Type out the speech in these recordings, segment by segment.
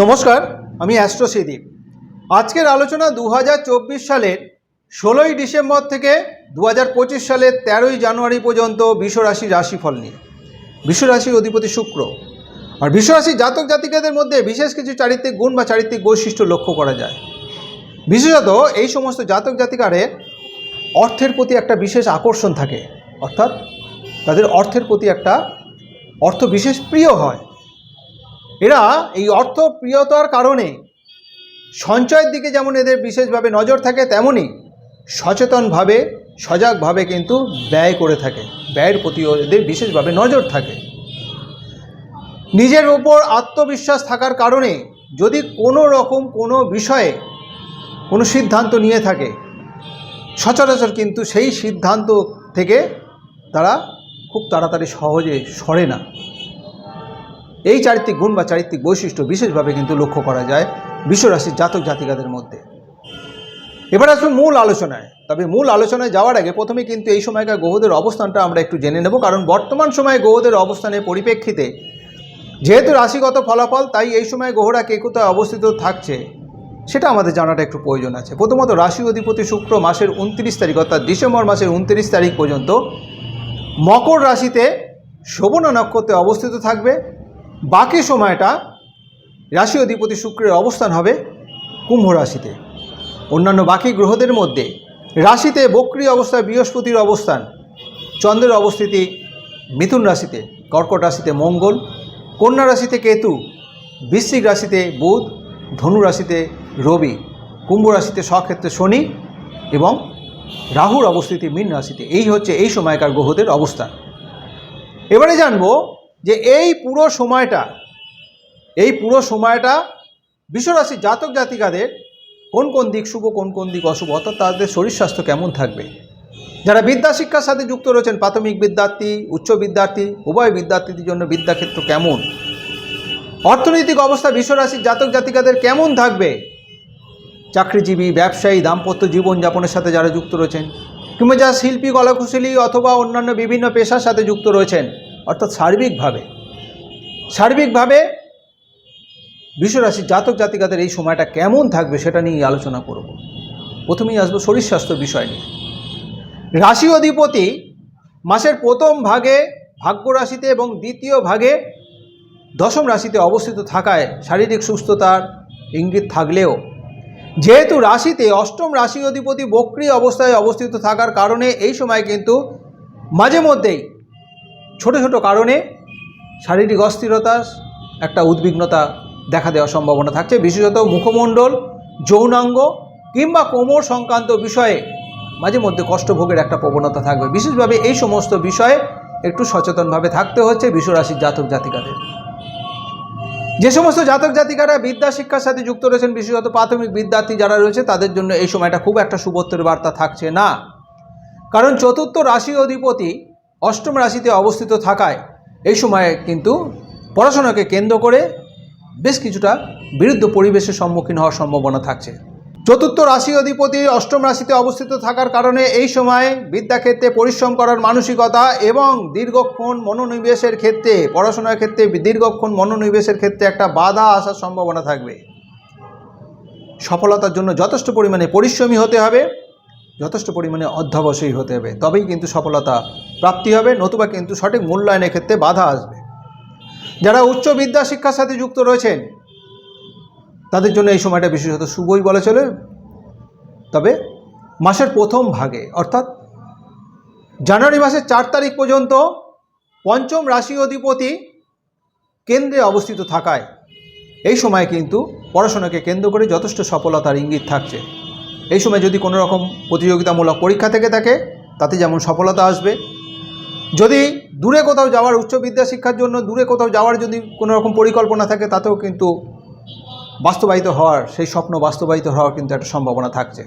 নমস্কার, আমি অ্যাস্ট্রো সিদীপ আজকের আলোচনা দু হাজার চব্বিশ সালের ষোলোই ডিসেম্বর থেকে দু হাজার পঁচিশ সালের তেরোই জানুয়ারি পর্যন্ত বিশ্বরাশি রাশিফল নিয়ে। বিশ্বরাশির অধিপতি শুক্র। আর বিশ্বরাশির জাতক জাতিকাদের মধ্যে বিশেষ কিছু চারিত্রিক গুণ বা চারিত্রিক বৈশিষ্ট্য লক্ষ্য করা যায়। বিশেষত এই সমস্ত জাতক জাতিকারের অর্থের প্রতি একটা বিশেষ আকর্ষণ থাকে। অর্থাৎ তাদের অর্থের প্রতি একটা অর্থ বিশেষ প্রিয় হয়। এরা এই অর্থ প্রিয়তার কারণে সঞ্চয়ের দিকে যেমন এদের বিশেষভাবে নজর থাকে তেমনই সচেতনভাবে, সজাগভাবে কিন্তু ব্যয় করে থাকে। ব্যয়ের প্রতিও এদের বিশেষভাবে নজর থাকে। নিজের ওপর আত্মবিশ্বাস থাকার কারণে যদি কোনো রকম কোনো বিষয়ে কোনো সিদ্ধান্ত নিয়ে থাকে, সচরাচর কিন্তু সেই সিদ্ধান্ত থেকে তারা খুব তাড়াতাড়ি সহজে সরে না। এই চারিত্রিক গুণ বা চারিত্রিক বৈশিষ্ট্য বিশেষভাবে কিন্তু লক্ষ্য করা যায় বিশ্বরাশির জাতক জাতিকাদের মধ্যে। এবার আসুন মূল আলোচনায়। তবে মূল আলোচনায় যাওয়ার আগে প্রথমে কিন্তু এই সময়কার গ্রহদের অবস্থানটা আমরা একটু জেনে নেব, কারণ বর্তমান সময়ে গ্রহদের অবস্থানের পরিপ্রেক্ষিতে যেহেতু রাশিগত ফলাফল, তাই এই সময় গ্রহরা কে কোথায় অবস্থিত থাকছে সেটা আমাদের জানাটা একটু প্রয়োজন আছে। প্রথমত রাশি অধিপতি শুক্র মাসের উনত্রিশ তারিখ, অর্থাৎ ডিসেম্বর মাসের উনত্রিশ তারিখ পর্যন্ত মকর রাশিতে শোভনা নক্ষত্রে অবস্থিত থাকবে। বাকি সময়টা রাশি অধিপতি শুক্রের অবস্থান হবে কুম্ভ রাশিতে। অন্যান্য বাকি গ্রহদের মধ্যে রাশিতে বক্রি অবস্থায় বৃহস্পতির অবস্থান, চন্দ্রের অবস্থিতি মিথুন রাশিতে, কর্কট রাশিতে মঙ্গল, কন্যা রাশিতে কেতু, বৃশ্চিক রাশিতে বুধ, ধনু রাশিতে রবি, কুম্ভ রাশিতে স্বক্ষেত্রে শনি এবং রাহুর অবস্থিতি মীন রাশিতে। এই হচ্ছে এই সময়কার গ্রহদের অবস্থান। এবারে জানব যে এই পুরো সময়টা, এই পুরো সময়টা বিশ্বরাশির জাতক জাতিকাদের কোন কোন দিক শুভ, কোন কোন দিক অশুভ, অর্থাৎ তাদের শরীর স্বাস্থ্য কেমন থাকবে? যারা বিদ্যা শিক্ষার সাথে যুক্ত রয়েছেন, প্রাথমিক বিদ্যার্থী, উচ্চ বিদ্যার্থী, উভয় বিদ্যার্থীদের জন্য বিদ্যাক্ষেত্র কেমন? অর্থনৈতিক অবস্থা বিশ্বরাশির জাতক জাতিকাদের কেমন থাকবে? চাকরিজীবী, ব্যবসায়ী, দাম্পত্য জীবনযাপনের সাথে যারা যুক্ত রয়েছেন, কিংবা যারা শিল্পী, কলাকুশলী অথবা অন্যান্য বিভিন্ন পেশার সাথে যুক্ত রয়েছেন অর্থাৎ সার্বিকভাবে সার্বিকভাবে বিশ্বরাশির জাতক জাতিকাদের এই সময়টা কেমন থাকবে সেটা নিয়ে আলোচনা করব। প্রথমেই আসব শরীর স্বাস্থ্য বিষয় নিয়ে। রাশি অধিপতি মাসের প্রথম ভাগে ভাগ্য রাশিতে এবং দ্বিতীয় ভাগে দশম রাশিতে অবস্থিত থাকায় শারীরিক সুস্থতার ইঙ্গিত থাকলেও, যেহেতু রাশিতে অষ্টম রাশি অধিপতি বক্রি অবস্থায় অবস্থিত থাকার কারণে এই সময় কিন্তু মাঝে মধ্যেই ছোট ছোট কারণে শারীরিক অস্থিরতা, একটা উদ্বিগ্নতা দেখা দেওয়ার সম্ভাবনা থাকছে। বিশেষত মুখমণ্ডল, যৌনাঙ্গ কিংবা কোমর সংক্রান্ত বিষয়ে মাঝে মধ্যে কষ্টভোগের একটা প্রবণতা থাকবে। বিশেষভাবে এই সমস্ত বিষয়ে একটু সচেতনভাবে থাকতে হচ্ছে বিশ্বরাশির জাতক জাতিকাদের। যে সমস্ত জাতক জাতিকারা বিদ্যা শিক্ষার সাথে যুক্ত রয়েছেন, বিশেষত প্রাথমিক বিদ্যার্থী যারা রয়েছে, তাদের জন্য এই সময়টা খুব একটা শুভত্বের বার্তা থাকছে না। কারণ চতুর্থ রাশি অধিপতি অষ্টম রাশিতে অবস্থিত থাকায় এই সময়ে কিন্তু পড়াশোনাকে কেন্দ্র করে বেশ কিছুটা বিরুদ্ধ পরিবেশের সম্মুখীন হওয়ার সম্ভাবনা থাকছে। চতুর্থ রাশি অধিপতি অষ্টম রাশিতে অবস্থিত থাকার কারণে এই সময় বিদ্যাক্ষেত্রে পরিশ্রম করার মানসিকতা এবং দীর্ঘক্ষণ মনোনিবেশের ক্ষেত্রে, পড়াশোনার ক্ষেত্রে দীর্ঘক্ষণ মনোনিবেশের ক্ষেত্রে একটা বাধা আসার সম্ভাবনা থাকবে। সফলতার জন্য যথেষ্ট পরিমাণে পরিশ্রমী হতে হবে। যথেষ্ট পরিমাণে অধ্যাবসায়ী হতে হবে। তবেই কিন্তু সফলতা প্রাপ্তি হবে, নতুবা কিন্তু সঠিক মূল্যায়নের ক্ষেত্রে বাধা আসবে। যারা উচ্চ বিদ্যা শিক্ষার সাথে যুক্ত রয়েছেন, তাদের জন্য এই সময়টা বিশেষত শুভই বলা চলে। তবে মাসের প্রথম ভাগে, অর্থাৎ জানুয়ারি মাসের চার তারিখ পর্যন্ত পঞ্চম রাশি অধিপতি কেন্দ্রে অবস্থিত থাকায়, এই সময় কিন্তু পড়াশোনাকে কেন্দ্র করে যথেষ্ট সফলতার ইঙ্গিত থাকছে। এই সময় যদি কোনো রকম প্রতিযোগিতামূলক পরীক্ষা থেকে থাকে, তাতে যেমন সফলতা আসবে। যদি দূরে কোথাও যাওয়ার উচ্চ বিদ্যা শিক্ষার জন্য দূরে কোথাও যাওয়ার যদি কোনো রকম পরিকল্পনা থাকে, তাতেও কিন্তু বাস্তবায়িত হওয়ার, সেই স্বপ্ন বাস্তবায়িত হওয়ার কিন্তু একটা সম্ভাবনা থাকছে।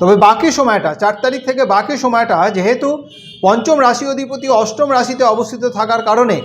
তবে বাকি সময়টা, চার তারিখ থেকে বাকি সময়টা, যেহেতু পঞ্চম রাশি অধিপতি অষ্টম রাশিতে অবস্থিত থাকার কারণে,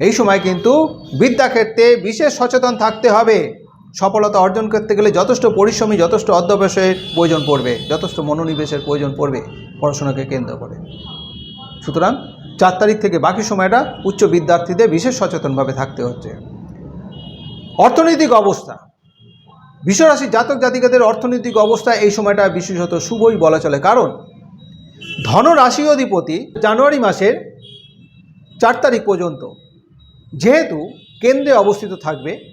এই সময় কিন্তু বিদ্যাক্ষেত্রে বিশেষ সচেতন থাকতে হবে। সফলতা অর্জন করতে গেলে যথেষ্ট পরিশ্রমী, যথেষ্ট অধ্যবসায়ের প্রয়োজন পড়বে, যথেষ্ট মনোনিবেশের প্রয়োজন পড়বে, পড়াশোনাকে কেন্দ্র করে। সুতরাং চার তারিখ থেকে বাকি সময়টা উচ্চ বিদ্যার্থীদের বিশেষ সচেতনভাবে থাকতে হচ্ছে। অর্থনৈতিক অবস্থা। বিশ্বরাশির জাতক জাতিকাদের অর্থনৈতিক অবস্থা এই সময়টা বিশেষত শুভই বলা চলে। কারণ ধনরাশি অধিপতি জানুয়ারি মাসের চার তারিখ পর্যন্ত যেহেতু কেন্দ্রে অবস্থিত থাকবে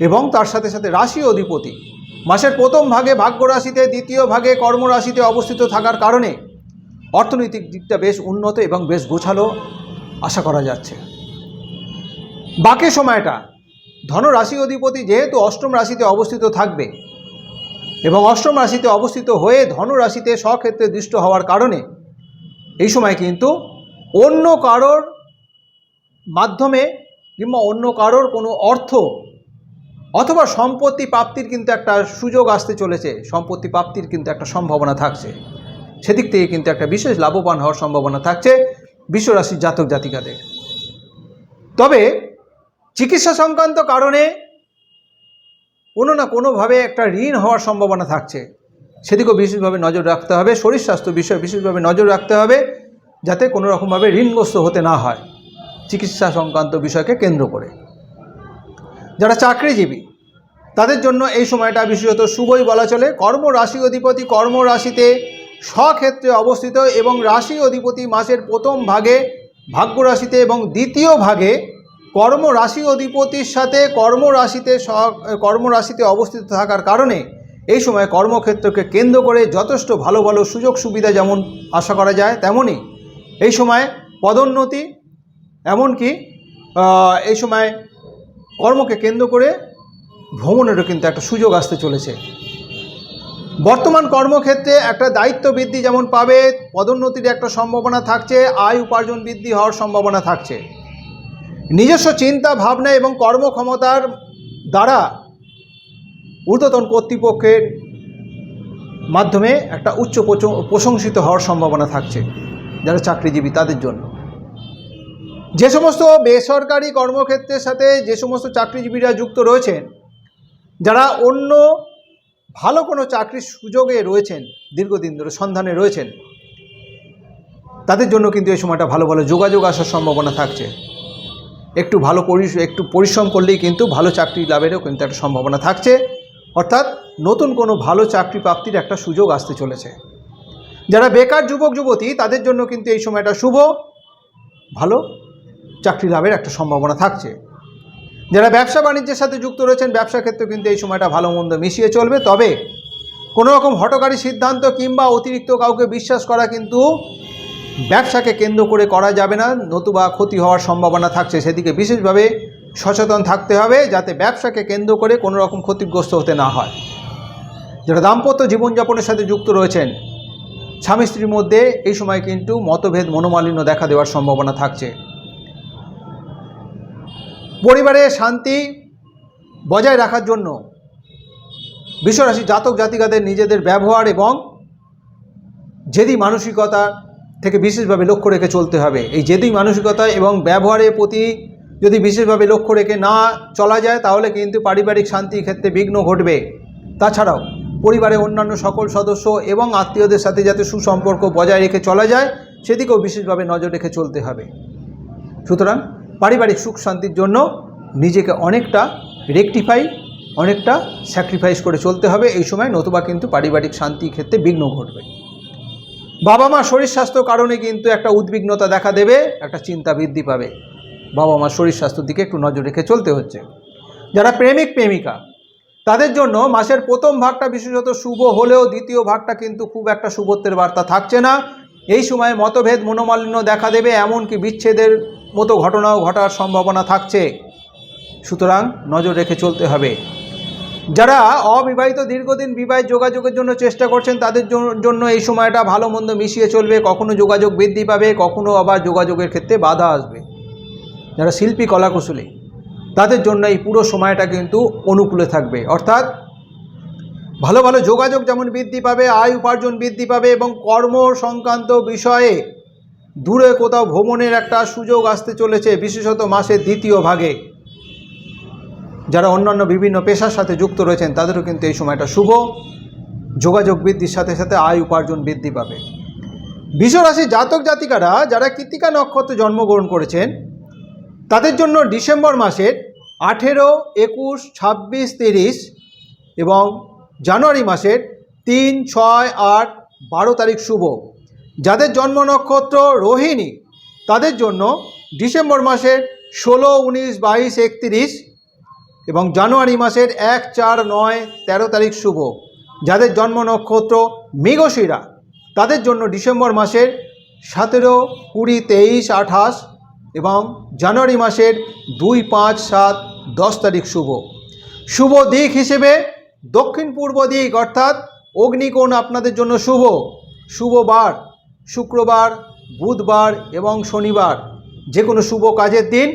এবং তার সাথে সাথে রাশি অধিপতি। মাসের প্রথম ভাগে ভাগ্য রাশিতে দ্বিতীয় ভাগে কর্মরাশিতে অবস্থিত থাকার কারণে অর্থনৈতিক দিকটা বেশ উন্নত এবং বেশ গোছালো আশা করা যাচ্ছে। বাকি সময়টা ধনরাশি অধিপতি যেহেতু অষ্টম রাশিতে অবস্থিত থাকবে এবং অষ্টম রাশিতে অবস্থিত হয়ে ধনুরাশিতে স্বক্ষেত্রে দৃষ্ট হওয়ার কারণে এই সময় কিন্তু অন্য কারোর মাধ্যমে কিংবা অন্য কারোর কোনো অর্থ অথবা সম্পত্তি প্রাপ্তির কিন্তু একটা সুযোগ আসতে চলেছে, সম্পত্তি প্রাপ্তির কিন্তু একটা সম্ভাবনা থাকছে। সেদিক থেকে কিন্তু একটা বিশেষ লাভবান হওয়ার সম্ভাবনা থাকছে বিশ্বরাশির জাতক জাতিকাদের। তবে চিকিৎসা সংক্রান্ত কারণে কোনো না কোনোভাবে একটা ঋণ হওয়ার সম্ভাবনা থাকছে। সেদিকেও বিশেষভাবে নজর রাখতে হবে, শরীর স্বাস্থ্য বিষয়ে বিশেষভাবে নজর রাখতে হবে, যাতে কোনো রকমভাবে ঋণগ্রস্ত হতে না হয়। চিকিৎসা সংক্রান্ত বিষয়কে কেন্দ্র করে। যারা চাকরিজীবী, তাদের জন্য এই সময়টা বিশেষত শুভই বলা চলে। কর্ম রাশি অধিপতি কর্ম রাশিতে স্বক্ষেত্রে অবস্থিত এবং রাশি অধিপতি মাসের প্রথম ভাগে, ভাগ্য রাশিতে এবং দ্বিতীয় ভাগে কর্ম রাশি অধিপতির সাথে কর্ম রাশিতে স- কর্ম রাশিতে অবস্থিত থাকার কারণে এই সময় কর্মক্ষেত্রকে কেন্দ্র করে যথেষ্ট ভালো ভালো সুযোগ সুবিধা যেমন আশা করা যায় তেমনই এই সময় পদোন্নতি, এমনকি এই সময় কর্মকে কেন্দ্র করে ভ্রমণেরও কিন্তু একটা সুযোগ আসতে চলেছে। বর্তমান কর্মক্ষেত্রে একটা দায়িত্ব বৃদ্ধি যেমন পাবে, পদোন্নতির একটা সম্ভাবনা থাকছে, আয় উপার্জন বৃদ্ধি হওয়ার সম্ভাবনা থাকছে। নিজস্ব চিন্তা, ভাবনা এবং কর্মক্ষমতার দ্বারা ঊর্ধ্বতন কর্তৃপক্ষের মাধ্যমে একটা উচ্চ প্রশংসিত হওয়ার সম্ভাবনা থাকছে যারা চাকরিজীবী তাদের জন্য। যে সমস্ত বেসরকারি কর্মক্ষেত্রের সাথে যে সমস্ত চাকরিজীবীরা যুক্ত রয়েছেন, যারা অন্য ভালো কোনো চাকরির সুযোগে রয়েছেন, দীর্ঘদিন ধরে সন্ধানে রয়েছেন, তাদের জন্য কিন্তু এই সময়টা ভালো ভালো যোগাযোগ আসার সম্ভাবনা থাকছে। একটু ভালো একটু পরিশ্রম করলেই কিন্তু ভালো চাকরি লাভেরও কিন্তু একটা সম্ভাবনা থাকছে। অর্থাৎ নতুন কোনো ভালো চাকরি প্রাপ্তির একটা সুযোগ আসতে চলেছে। যারা বেকার যুবক যুবতী তাদের জন্য কিন্তু এই সময়টা শুভ। ভালো চাকরি লাভের একটা সম্ভাবনা থাকছে। যারা ব্যবসা বাণিজ্যের সাথে যুক্ত রয়েছেন ব্যবসা ক্ষেত্রে কিন্তু এই সময়টা ভালো মন্দ মিশিয়ে চলবে। তবে কোনো রকম হটকারী সিদ্ধান্ত কিংবা অতিরিক্ত কাউকে বিশ্বাস করা কিন্তু ব্যবসাকে কেন্দ্র করে করা যাবে না। নতুবা ক্ষতি হওয়ার সম্ভাবনা থাকছে। সেদিকে বিশেষভাবে সচেতন থাকতে হবে, যাতে ব্যবসাকে কেন্দ্র করে কোনো রকম ক্ষতিগ্রস্ত হতে না হয়। যারা দাম্পত্য জীবনযাপনের সাথে যুক্ত রয়েছেন স্বামী স্ত্রীর মধ্যে এই সময় কিন্তু মতভেদ, মনোমালিন্য দেখা দেওয়ার সম্ভাবনা থাকছে। পরিবারে শান্তি বজায় রাখার জন্য বিশ্বরাশি জাতক জাতিকাদের নিজেদের ব্যবহার এবং জেদি মানসিকতা থেকে বিশেষভাবে লক্ষ্য রেখে চলতে হবে। এই জেদি মানসিকতা এবং ব্যবহারের প্রতি যদি বিশেষভাবে লক্ষ্য রেখে না চলা যায়, তাহলে কিন্তু পারিবারিক শান্তির ক্ষেত্রে বিঘ্ন ঘটবে। তাছাড়াও পরিবারের অন্যান্য সকল সদস্য এবং আত্মীয়দের সাথে যাতে সুসম্পর্ক বজায় রেখে চলা যায়, সেদিকেও বিশেষভাবে নজর রেখে চলতে হবে। সুতরাং পারিবারিক সুখ শান্তির জন্য নিজেকে অনেকটা রেকটিফাই অনেকটা স্যাক্রিফাইস করে চলতে হবে। এই সময় নতুবা কিন্তু পারিবারিক শান্তির ক্ষেত্রে বিঘ্ন ঘটবে। বাবা মা শরীর স্বাস্থ্য কারণে কিন্তু একটা উদ্বিগ্নতা দেখা দেবে, একটা চিন্তা বৃদ্ধি পাবে। বাবা মার শরীর স্বাস্থ্যের দিকে একটু নজর রেখে চলতে হচ্ছে। যারা প্রেমিক, প্রেমিকা, তাদের জন্য মাসের প্রথম ভাগটা বিশেষত শুভ হলেও দ্বিতীয় ভাগটা কিন্তু খুব একটা শুভত্বের বার্তা থাকছে না। এই সময় মতভেদ, মনোমালিন্য দেখা দেবে, এমনকি বিচ্ছেদের মতো ঘটনাও ঘটার সম্ভাবনা থাকছে। সুতরাং নজর রেখে চলতে হবে। যারা অবিবাহিত দীর্ঘদিন বিবাহের যোগাযোগের জন্য চেষ্টা করছেন, তাদের জন্য এই সময়টা ভালো মন্দ মিশিয়ে চলবে। কখনো যোগাযোগ বৃদ্ধি পাবে, কখনো আবার যোগাযোগের ক্ষেত্রে বাধা আসবে। যারা শিল্পী, কলাকুশলী, তাদের জন্য এই পুরো সময়টা কিন্তু অনুকূলে থাকবে। অর্থাৎ ভালো ভালো যোগাযোগ যেমন বৃদ্ধি পাবে, আয় উপার্জন বৃদ্ধি পাবে এবং কর্ম সংক্রান্ত বিষয়ে দূরে কোথাও ভ্রমণের একটা সুযোগ আসতে চলেছে বিশেষত মাসের দ্বিতীয় ভাগে। যারা অন্যান্য বিভিন্ন পেশার সাথে যুক্ত রয়েছেন, তাদেরও কিন্তু এই সময়টা শুভ। যোগাযোগ বৃদ্ধির সাথে সাথে আয় উপার্জন বৃদ্ধি পাবে। বিশ্বরাশির জাতক জাতিকারা যারা কৃতিকা নক্ষত্রে জন্মগ্রহণ করেছেন, তাদের জন্য ডিসেম্বর মাসের আঠেরো, একুশ, ছাব্বিশ, তিরিশ এবং জানুয়ারি মাসের তিন, ছয়, আট, বারো তারিখ শুভ। যাদের জন্ম নক্ষত্র রোহিণী, তাদের জন্য ডিসেম্বর মাসের ষোলো, উনিশ, বাইশ, একত্রিশ এবং জানুয়ারি মাসের এক, চার, নয়, তেরো তারিখ শুভ। যাদের জন্ম নক্ষত্র মৃগশিরা, তাদের জন্য ডিসেম্বর মাসের সতেরো, কুড়ি, তেইশ, আঠাশ এবং জানুয়ারি মাসের দুই, পাঁচ, সাত, দশ তারিখ শুভ। শুভ দিক হিসেবে দক্ষিণ পূর্ব দিক অর্থাৎ অগ্নিকোণ আপনাদের জন্য শুভ। শুভ বার। শুক্রবার, বুধবার এবং শনিবার যে কোনো শুভ কাজের দিন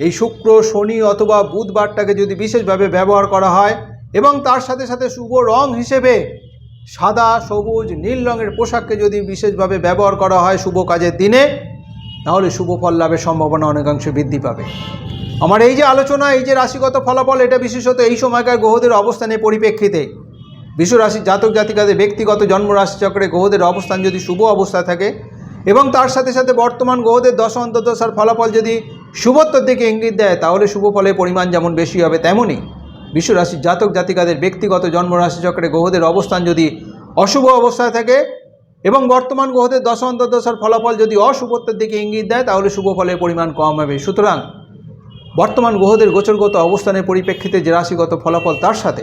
এই শুক্র, শনি অথবা বুধবারটাকে যদি বিশেষভাবে ব্যবহার করা হয় এবং তার সাথে সাথে শুভ রং হিসেবে সাদা, সবুজ, নীল রঙের পোশাককে যদি বিশেষভাবে ব্যবহার করা হয় শুভ কাজের দিনে, তাহলে শুভ ফল লাভের সম্ভাবনা অনেকাংশে বৃদ্ধি পাবে। আমার এই যে আলোচনা, এই যে রাশিগত ফলাফল, এটা বিশেষত এই সময়কার গ্রহদের অবস্থানের পরিপ্রেক্ষিতে বিশ্ব রাশির জাতক জাতিকাদের ব্যক্তিগত জন্ম রাশিচক্রে গ্রহদের অবস্থান যদি শুভ অবস্থায় থাকে এবং তার সাথে সাথে বর্তমান গ্রহদের দশ অন্তর্দশার ফলাফল যদি শুভত্বর দিকে ইঙ্গিত দেয়, তাহলে শুভ ফলের পরিমাণ যেমন বেশি হবে তেমনই বিশ্ব রাশির জাতক জাতিকাদের ব্যক্তিগত জন্ম রাশিচক্রে গ্রহদের অবস্থান যদি অশুভ অবস্থায় থাকে এবং বর্তমান গ্রহদের দশ অন্তর্দশার ফলাফল যদি অশুভত্বের দিকে ইঙ্গিত দেয়, তাহলে শুভ ফলের পরিমাণ কম হবে। সুতরাং বর্তমান গ্রহদের গোচরগত অবস্থানের পরিপ্রেক্ষিতে যে রাশিগত ফলাফল তার সাথে